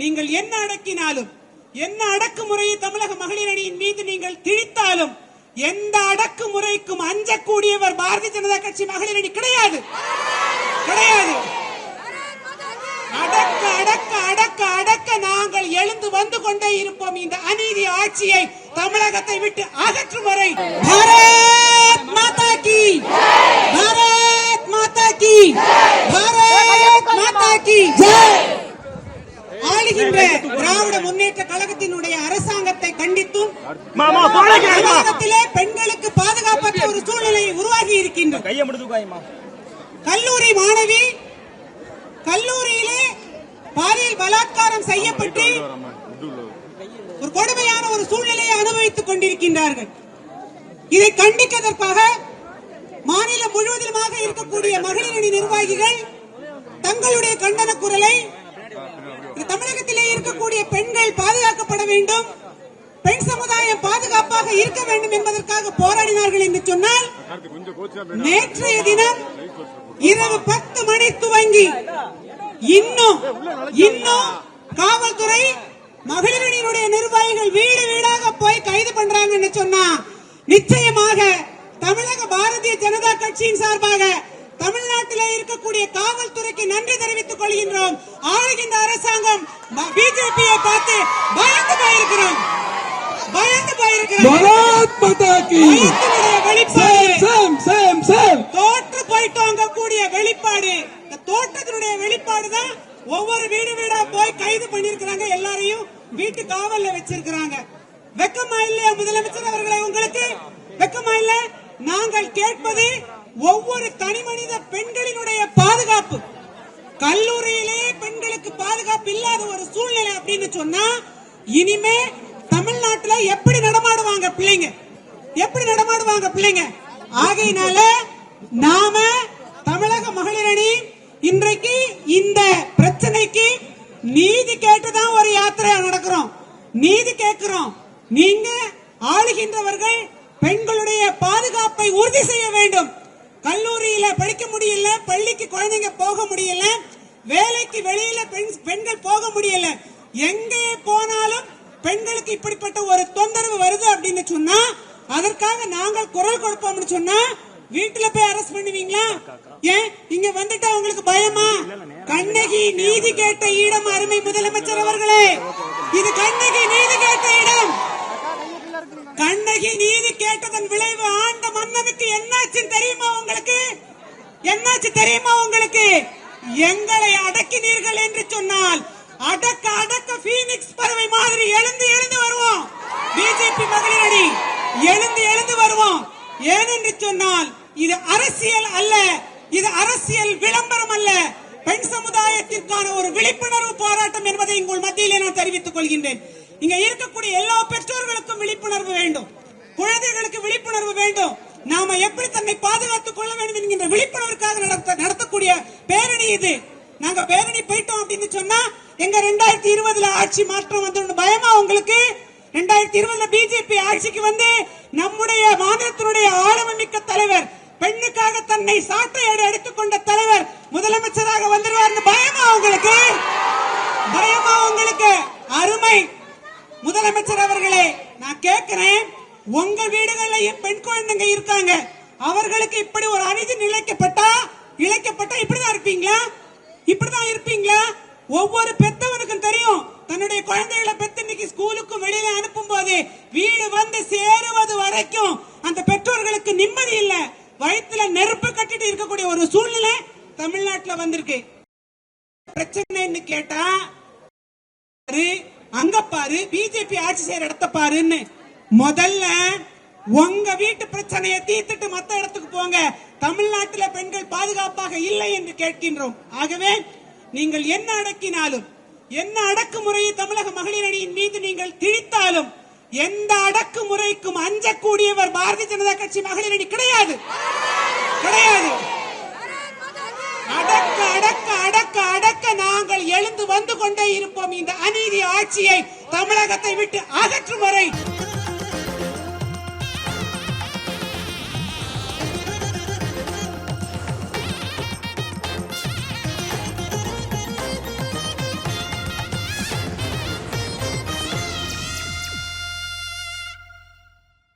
நீங்கள் என்ன அடக்கினாலும் என்ன அடக்குமுறையை தமிழக மகளிர் அணியின் மீது நீங்கள் திணித்தாலும் எந்த அடக்குமுறைக்கும் அஞ்சக்கூடியவர் பாரதிய ஜனதா கட்சி மகளிர் அணி கிடையாது. கிடையாது. அடக்க அடக்க அடக்க அடக்க நாங்கள் எழுந்து வந்து கொண்டே இருப்போம். இந்த அநீதி ஆட்சியை தமிழகத்தை விட்டு அகற்றும் வரை. பாரத் மாதா கி. பாரத் மாதா கி. பாரத் மாதா கி. ஜெய் ஆளுகின்ற திராவிட முன்னேற்ற கழகத்தினுடைய அரசாங்கத்தை கண்டித்தும் தமிழகத்திலே பெண்களுக்கு பாதுகாப்பற்ற ஒரு சூழ்நிலை உருவாகி இருக்கின்றது. கல்லூரி மாணவி கல்லூரியிலே பாலியல் பலாத்காரம் செய்யப்பட்டு ஒரு கொடுமையான ஒரு சூழ்நிலையை அனுபவித்துக் கொண்டிருக்கின்றார்கள். இதை கண்டிப்பதற்காக மாநிலம் முழுவதிலுமாக இருக்கக்கூடிய மகளிர் அணி நிர்வாகிகள் தங்களுடைய கண்டன குரலை தமிழகத்திலே இருக்கக்கூடிய பெண்கள் பாதுகாக்கப்பட வேண்டும். பெண் சமுதாயம் பாதுகாப்பாக இருக்க வேண்டும் என்பதற்காக போராடினார்கள் என்று சொன்னால் நேற்றைய தினம் இரவு பத்து மணி துவங்கி இன்னும் இன்னும் காவல்துறை மகளிரணியினுடைய நிர்வாகிகள் வீடு வீடாக போய் கைது பண்றாங்கன்னு சொன்னா நிச்சயமாக தமிழக பாரதிய ஜனதா கட்சியின் சார்பாக தமிழ்நாட்டிலே இருக்கக்கூடிய காவல்துறைக்கு நன்றி தெரிவித்துக் கொள்கின்றோம். ஆளுகின்ற அரசாங்கம் பிஜேபியை பார்த்து பயந்து போயிருக்கிறோம். பயந்து போயிருக்கிறோம். தோற்று போயிட்டோங்க கூடிய வெளிப்பாடு. இந்த தோற்றத்தினுடைய வெளிப்பாடு தான் ஒவ்வொரு வீடு வீடா போய் கைது பண்ணிருக்கிறாங்க எல்லாரையும் வீட்டு காவல்ல வச்சிருக்கிறாங்க. வெக்கமா இல்லையா முதலமைச்சர் அவர்களே உங்களுக்கு? வெக்கமா இல்ல? நாங்கள் கேட்பது ஒவ்வொரு தனி மனித பெண்களினுடைய பாதுகாப்பு. கல்லூரியிலே பெண்களுக்கு பாதுகாப்பு இல்லாத ஒரு சூழ்நிலை அப்படின்னு சொன்னா இனிமே தமிழ்நாட்டுல எப்படி நடமாடுவாங்க பிள்ளைங்க? எப்படி நடமாடுவாங்க பிள்ளைங்க? ஆகையினால நாம தமிழக மகளிர் அணி இன்றைக்கு இந்த பிரச்சனைக்கு நீதி கேட்டுதான் ஒரு யாத்திரையா நடக்கிறோம். நீதி கேட்கிறோம். நீங்க ஆளுகின்றவர்கள் பெண்களுடைய பாதுகாப்பை உறுதி செய்ய வேண்டும். கல்லூரியில படிக்க முடியல பள்ளிக்கு குழந்தைங்க போக முடியல வேலைக்கு வெளியில பெண் பெண்கள் போக முடியல. எங்கே போனாலும் பெண்களுக்கு இப்படிப்பட்ட ஒரு தொந்தரவு வருது அப்படின்னு சொன்னா அதற்காக நாங்கள் குரல் கொடுப்போம்னு சொன்னா வீட்டுல போய் அரெஸ்ட் பண்ணுவீங்களா? ஏன்? இங்க வந்துட்டா உங்களுக்கு பயமா? கண்ணகி நீதி கேட்ட இடம் அருமை முதலமைச்சர் அவர்களே. இது கண்ணகி நீதி கேட்ட இடம். கண்ணகி நீதி கேட்டதன் விளைவு ஆண்ட மன்னனுக்கு என்னாச்சுன்னு தெரியுமா உங்களுக்கு என்னாச்சு தெரியுமா உங்களுக்கு? எங்களை அடக்கினீர்கள் என்று சொன்னால் அடக்க அடக்க பீனிக்ஸ் பறவை மாதிரி எழுந்து எழுந்து வருவோம். பிஜேபி மகளிர் அணி எழுந்து எழுந்து வருவோம். ஏனென்று சொன்னால் இது அரசியல் அல்ல இது அரசியல் விளம்பரம் அல்ல. பெண் சமுதாயத்திற்கான ஒரு விழிப்புணர்வு போராட்டம் என்பதை உங்கள் மத்தியிலே நான் தெரிவித்துக் கொள்கின்றேன். இங்க இருக்கக்கூடிய எல்லா பெற்றோர்களுக்கும் விழிப்புணர்வு வேண்டும் விழிப்புணர்வு வேண்டும். நாம எப்படி தன்னை பாதுகாத்துக் கொள்ள வேண்டும் என்கின்ற விழிப்புணர்வுக்காக நடத்த நடத்தக்கூடிய பேரணி இது. நாங்க பேரணி போயிட்டோம் அப்படின்னு சொன்னா எங்க ரெண்டாயிரத்தி இருபதுல ஆட்சி மாற்றம் வந்து பயமா உங்களுக்கு? ரெண்டாயிரத்தி இருபதுல பிஜேபி ஆட்சிக்கு வந்து நம்முடைய மாநிலத்தினுடைய ஆளுமை தலைவர் பெண்ணுக்காக தன்னை சாட்டையோடு எடுத்துக்கொண்ட தலைவர் முதலமைச்சராக வந்துருவார்னு பயமா உங்களுக்கு? பயமா உங்களுக்கு. அருமை. முதலமைச்சர் அவர்களே நான் கேட்கிறேன் உங்க வீடுகள்லயும் பெண் குழந்தைங்க இருக்காங்க. அவர்களுக்கு இப்படி ஒரு அநீதி நிலைக்கப்பட்டா இழைக்கப்பட்டா இப்படிதான் இருப்பீங்களா? இப்படிதான் இருப்பீங்களா? ஒவ்வொரு பெத்தவனுக்கும் தெரியும். தன்னுடைய குழந்தைகளை பெத்து இன்னைக்கு ஸ்கூலுக்கும் வெளியில அனுப்பும் போது வீடு வந்து சேருவது வரைக்கும் அந்த பெற்றோர்களுக்கு நிம்மதி இல்ல. வயிற்றுல நெருப்பு கட்டிட்டு இருக்கக்கூடிய ஒரு சூழ்நிலை தமிழ்நாட்டுல வந்திருக்கு. பிரச்சனைன்னு கேட்டா பாரு அங்க பாரு பிஜேபி ஆட்சி செய்யற இடத்த பாருன்னு. முதல்ல உங்க வீட்டு பிரச்சனையை தீர்த்துட்டு மத்த இடத்துக்கு போங்க. தமிழ்நாட்டில் பெண்கள் பாதுகாப்பாக இல்லை என்று கேட்கின்றோம். ஆகவே நீங்கள் என்ன அடக்கினாலும் என்ன அடக்குமுறையை தமிழக மகளிர் அணியின் மீது நீங்கள் திணித்தாலும் எந்த அடக்குமுறைக்கும் அஞ்சக்கூடியவர் பாரதிய ஜனதா கட்சி மகளிர் அணி கிடையாது. கிடையாது. அடக்க அடக்க அடக்க அடக்க நாங்கள் எழுந்து வந்து கொண்டே இருப்போம். இந்த அநீதி ஆட்சியை தமிழகத்தை விட்டு அகற்றும் வரை.